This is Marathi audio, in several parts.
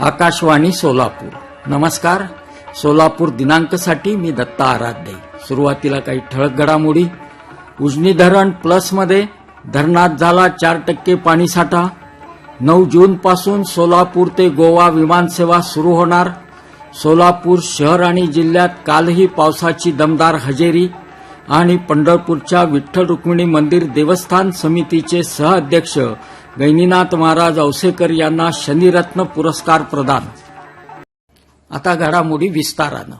आकाशवाणी सोलापूर. नमस्कार. सोलापूर दिनांकसाठी मी दत्ता आराध्य. सुरुवातीला काही ठळक घडामोडी. उजनी धरण प्लसमध्ये धरणात झाला चार टक्के पाणीसाठा नऊ जूनपासून सोलापूर ते गोवा विमानसेवा सुरू होणार. सोलापूर शहर आणि जिल्ह्यात कालही पावसाची दमदार हजेरी. आणि पंढरपूरच्या विठ्ठल रुक्मिणी मंदिर देवस्थान समितीचे सहअध्यक्ष गैनीनाथ महाराज औसेकर यांना शनिरत्न पुरस्कार प्रदान. आता घडामोडी विस्तारानं.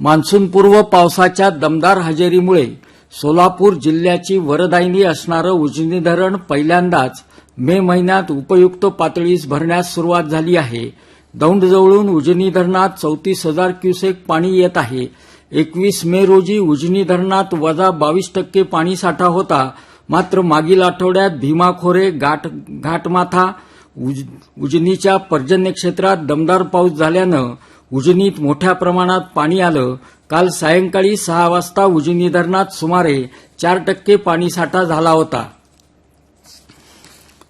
मान्सूनपूर्व पावसाच्या दमदार हजेरीमुळे सोलापूर जिल्ह्याची वरदायिनी असणारं उजनी धरण पहिल्यांदाच मे महिन्यात उपयुक्त पातळीस भरण्यास सुरुवात झाली आहे. दौंडजवळून उजनी धरणात चौतीस हजार क्युसेक पाणी येत आहे. एकवीस मे रोजी उजनी धरणात वजा बावीस टक्के पाणीसाठा होता. मात्र मागील आठवड्यात भीमाखोरे घाट घाटमाथा उज, उजनीच्या पर्जन्य क्षेत्रात दमदार पाऊस झाल्यानं उजनीत मोठ्या प्रमाणात पाणी आलं. काल सायंकाळी सहा वाजता उजनी धरणात सुमारे चार टक्के पाणीसाठा झाला होता.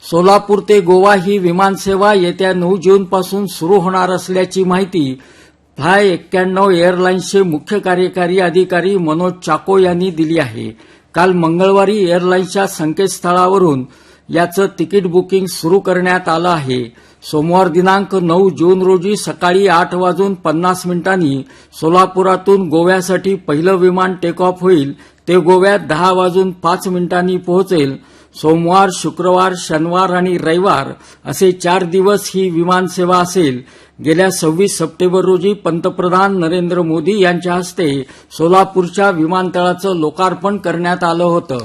सोलापूर ते गोवा ही विमानसेवा येत्या नऊ जूनपासून सुरू होणार असल्याची माहिती फ्लाय एक्क्याण्णव एअरलाईन्सचे मुख्य कार्यकारी अधिकारी मनोज चाको यांनी दिली आहे. काल मंगळवारी एअरलाईन्सच्या संकेतस्थळावरून याचं तिकीट बुकिंग सुरू करण्यात आलं आहे. सोमवार दिनांक नऊ जून रोजी सकाळी आठ वाजून पन्नास मिनिटांनी सोलापुरातून गोव्यासाठी पहिलं विमान टेक ऑफ होईल. ते गोव्यात दहा वाजून पाच मिनिटांनी पोहोचेल. सोमवार शुक्रवार शनिवार आणि रविवार असे चार दिवस ही विमानसेवा असेल. गेल्या सव्वीस सप्टेंबर रोजी पंतप्रधान नरेंद्र मोदी यांच्या हस्ते सोलापूरच्या विमानतळाचं लोकार्पण करण्यात आलं होतं.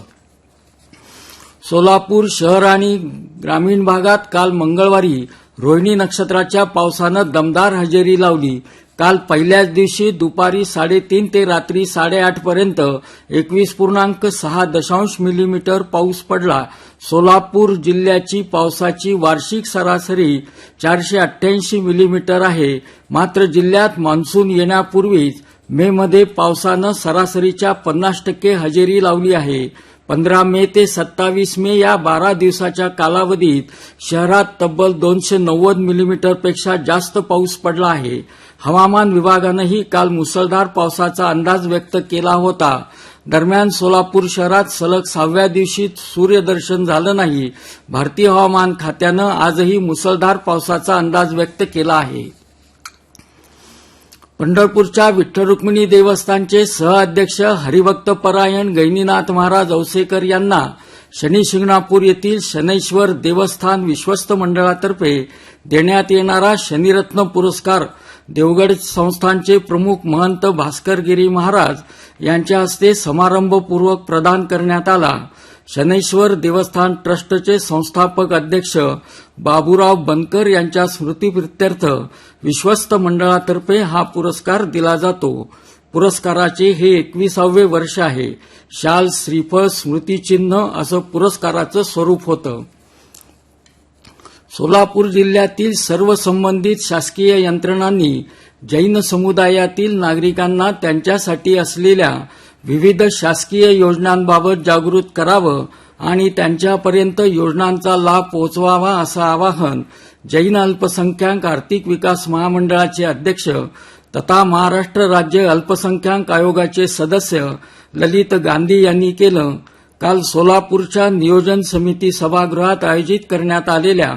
सोलापूर शहर आणि ग्रामीण भागात काल मंगळवारी रोहिणी नक्षत्राच्या पावसानं दमदार हजेरी लावली. काल पहिल्याच दिवशी दुपारी साडेतीन ते रात्री साडेआठ पर्यंत एकवीस पूर्णांक सहा दशांश मिलीमीटर पाऊस पडला. सोलापूर जिल्ह्याची पावसाची वार्षिक सरासरी चारशे अठ्ठ्याऐंशी मिलीमीटर आहे. मात्र जिल्ह्यात मान्सून येण्यापूर्वीच मे मध्ये पावसानं सरासरीच्या पन्नास टक्के हजेरी लावली आहे. पंधरा मे ते सत्तावीस मे या बारा दिवसाच्या कालावधीत शहरात तब्बल दोनशे नव्वद मिलीमीटरपेक्षा जास्त पाऊस पडला आहे. हवामान विभागानंही काल मुसळधार पावसाचा अंदाज व्यक्त केला होता. दरम्यान सोलापूर शहरात सलग सहाव्या दिवशी सूर्यदर्शन झालं नाही. भारतीय हवामान खात्यानं आजही मुसळधार पावसाचा अंदाज व्यक्त केला आहे. पंढरपूरच्या विठ्ठल रुक्मिणी देवस्थानचे सहअध्यक्ष हरिभक्त परायण गैनीनाथ महाराज औसेकर यांना शनी शिंगणापूर येथील शनैश्वर देवस्थान विश्वस्त मंडळातर्फे देण्यात येणारा शनिरत्न पुरस्कार देवगड संस्थानचे प्रमुख महंत भास्करगिरी महाराज यांच्या हस्ते समारंभपूर्वक प्रदान करण्यात आला. शनैश्वर देवस्थान ट्रस्टचे संस्थापक अध्यक्ष बाबूराव बनकर यांच्या स्मृतीप्रित्यर्थ विश्वस्त मंडळातर्फे हा पुरस्कार दिला जातो. पुरस्काराचे हे एकविसावे वर्ष आहे. शाल श्रीफळ स्मृतिचिन्ह असं पुरस्काराचं स्वरूप होतं. सोलापूर जिल्ह्यातील सर्व संबंधित शासकीय यंत्रणांनी जैन समुदायातील नागरिकांना त्यांच्यासाठी असलेल्या विविध शासकीय योजनांबाबत जागृत करावं आणि त्यांच्यापर्यंत योजनांचा लाभ पोहोचवावा असं आवाहन जैन अल्पसंख्याक आर्थिक विकास महामंडळाचे अध्यक्ष तथा महाराष्ट्र राज्य अल्पसंख्याक आयोगाचे सदस्य ललित गांधी यांनी केलं. काल सोलापूरच्या नियोजन समिती सभागृहात आयोजित करण्यात आलेल्या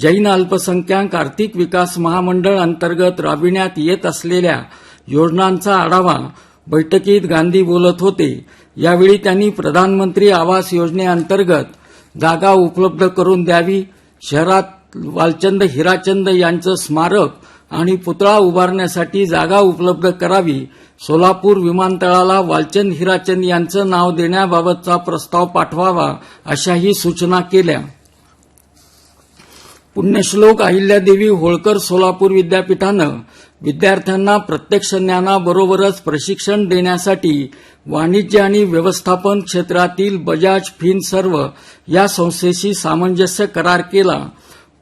जैन अल्पसंख्याक आर्थिक विकास महामंडळ अंतर्गत राबविण्यात येत असलेल्या योजनांचा आढावा बैठकीत गांधी बोलत होते. यावेळी त्यांनी प्रधानमंत्री आवास योजनेअंतर्गत जागा उपलब्ध करून द्यावी. शहरात वालचंद हिराचंद यांचं स्मारक आणि पुतळा उभारण्यासाठी जागा उपलब्ध करावी. सोलापूर विमानतळाला वालचंद हिराचंद यांचं नाव देण्याबाबतचा प्रस्ताव पाठवावा अशाही सूचना केल्या. पुण्यश्लोक अहिल्यादेवी होळकर सोलापूर विद्यापीठानं विद्यार्थ्यांना प्रत्यक्ष ज्ञानाबरोबरच प्रशिक्षण देण्यासाठी वाणिज्य आणि व्यवस्थापन क्षेत्रातील बजाज फिन सर्व या संस्थेशी सामंजस्य करार केला.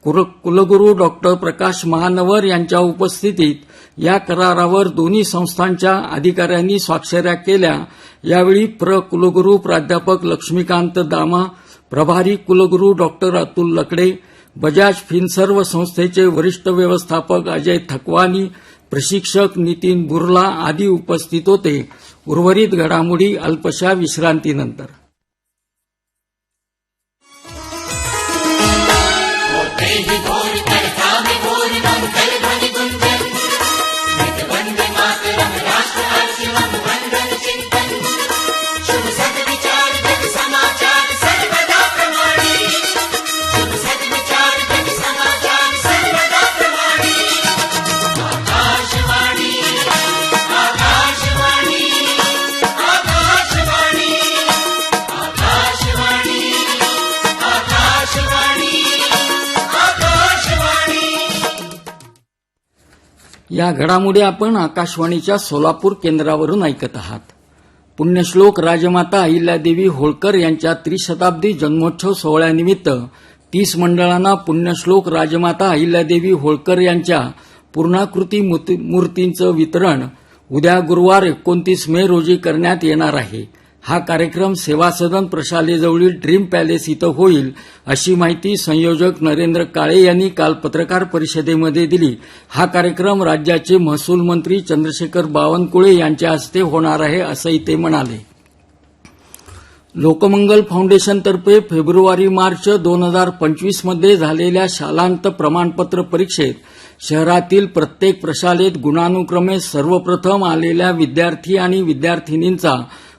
कुल- कुलगुरू डॉक्टर प्रकाश महानवर यांच्या उपस्थितीत या करारावर दोन्ही संस्थांच्या अधिकाऱ्यांनी स्वाक्षऱ्या केल्या. यावेळी प्र कुलगुरू प्राध्यापक लक्ष्मीकांत दामा प्रभारी कुलगुरू डॉक्टर अतुल लकडे बजाज फिनसर्व संस्थेचे वरिष्ठ व्यवस्थापक अजय थकवानी प्रशिक्षक नितीन बुर्ला आदी उपस्थित होते. उर्वरित घडामोडी अल्पशा विश्रांतीनंतर. या घडामोडी आपण आकाशवाणीच्या सोलापूर केंद्रावरून ऐकत आहात. पुण्यश्लोक राजमाता अहिल्यादेवी होळकर यांच्या त्रिशताब्दी जन्मोत्सव सोहळ्यानिमित्त तीस मंडळांना पुण्यश्लोक राजमाता अहिल्यादेवी होळकर यांच्या पूर्णाकृती मूर्तींचं वितरण उद्या गुरुवार एकोणतीस मे रोजी करण्यात येणार आहे. हा कार्यक्रम सेवा सदन प्रशालेजवळील ड्रीम पॅलेस इथं होईल अशी माहिती संयोजक नरेंद्र काळे यांनी काल पत्रकार परिषदेमध्ये दिली. हा कार्यक्रम राज्याचे महसूल मंत्री चंद्रशेखर बावनकुळे यांच्या हस्ते होणार आहे असंही ते म्हणाले. लोकमंगल फाउंडेशनतर्फे फेब्रुवारी मार्च दोन हजार पंचवीसमध्ये झालेल्या शालांत प्रमाणपत्र परीक्षेत शहरातील प्रत्येक प्रशालेत गुणानुक्रमे सर्वप्रथम आलेल्या विद्यार्थी आणि विद्यार्थिनींचा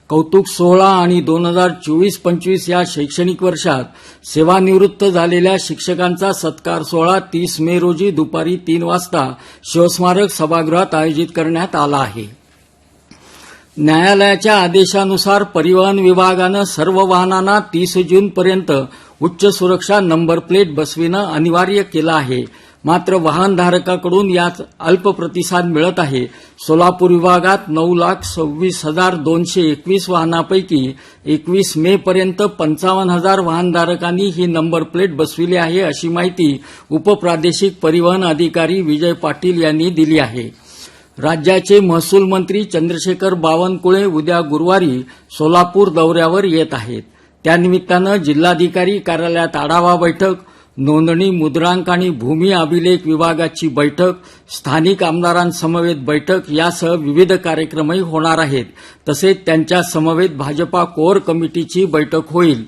कौतुक सोहळा आणि दोन हजार चोवीस पंचवीस या शैक्षणिक वर्षात सेवानिवृत्त झालेल्या शिक्षकांचा सत्कार सोहळा तीस मे रोजी दुपारी तीन वाजता शिवस्मारक सभागृहात आयोजित करण्यात आला आहे. न्यायालयाच्या आदेशानुसार परिवहन विभागानं सर्व वाहनांना तीस जूनपर्यंत उच्च सुरक्षा नंबर प्लेट बसविणं अनिवार्य केलं आहे. मात्र वाहनधारकाकडून यात अल्प प्रतिसाद मिळत आहे. सोलापूर विभागात नऊ लाख सव्वीस हजार दोनशे एकवीस वाहनापैकी एकवीस मे पर्यंत पंचावन्न हजार वाहनधारकांनी ही नंबर प्लेट बसविली आहे अशी माहिती उपप्रादेशिक परिवहन अधिकारी विजय पाटील यांनी दिली आहे. राज्याचे महसूल मंत्री चंद्रशेखर बावनकुळे उद्या गुरुवारी सोलापूर दौऱ्यावर येत आहेत. त्यानिमित्तानं जिल्हाधिकारी कार्यालयात आढावा बैठक नोंदणी मुद्रांक आणि भूमी अभिलेख विभागाची बैठक स्थानिक आमदारांसमवेत बैठक यासह विविध कार्यक्रमही होणार आहेत. तसेच त्यांच्या समवेत भाजपा कोर कमिटीची बैठक होईल.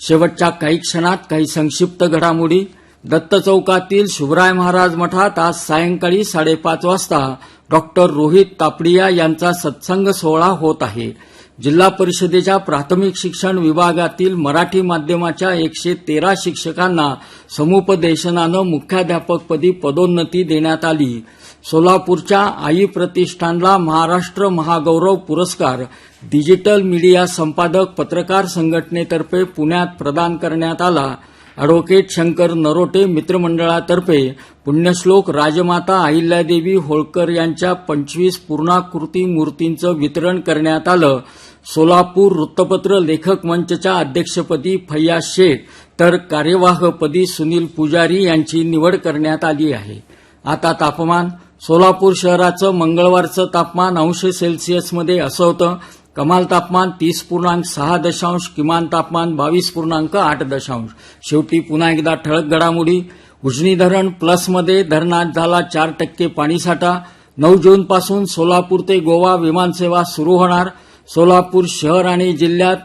शेवटच्या काही क्षणात काही संक्षिप्त घडामोडी. दत्त चौकातील शिवराय महाराज मठात आज सायंकाळी साडेपाच वाजता डॉक्टर रोहित तापडिया यांचा सत्संग सोहळा होत आहे. जिल्हा परिषदेच्या प्राथमिक शिक्षण विभागातील मराठी माध्यमाच्या एकशे तेरा शिक्षकांना समुपदेशनानं मुख्याध्यापकपदी पदोन्नती देण्यात आली. सोलापूरच्या आई प्रतिष्ठानला महाराष्ट्र महागौरव पुरस्कार डिजिटल मीडिया संपादक पत्रकार संघटनेतर्फे पुण्यात प्रदान करण्यात आला. अॅडव्होकेट शंकर नरोटे मित्रमंडळातर्फे पुण्यश्लोक राजमाता अहिल्यादेवी होळकर यांच्या पंचवीस पूर्णाकृती मूर्तींचं वितरण करण्यात आलं. सोलापूर वृत्तपत्र लेखक मंचच्या अध्यक्षपदी फैयाज शेख तर कार्यवाहपदी सुनील पुजारी यांची निवड करण्यात आली आहे. आता तापमान सोलापूर शहराचं मंगळवारचं तापमान अंश सेल्सिअसमध्ये असं होतं. कमाल तापमान तीस पूर्णांक सहा दशांश किमान तापमान बावीस पूर्णांक आठ दशांश. शेवटी पुन्हा एकदा ठळक घडामोडी. उजनी धरण प्लसमध्ये धरणात झाला चार टक्के पाणीसाठा. नऊ जूनपासून सोलापूर ते गोवा विमानसेवा सुरू होणार. सोलापूर शहर आणि जिल्ह्यात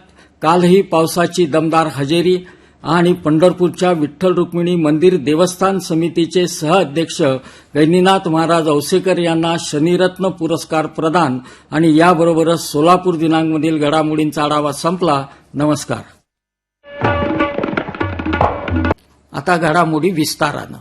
कालही पावसाची दमदार हजेरी आणि पंढरपूरच्या विठ्ठल रुक्मिणी मंदिर देवस्थान समितीचे सहअध्यक्ष गैनीनाथ महाराज औसेकर यांना शनिरत्न पुरस्कार प्रदान आणि याबरोबरच सोलापूर दिनांकमधील घडामोडींचा आढावा संपला. नमस्कार. आता घडामोडी विस्तारानं.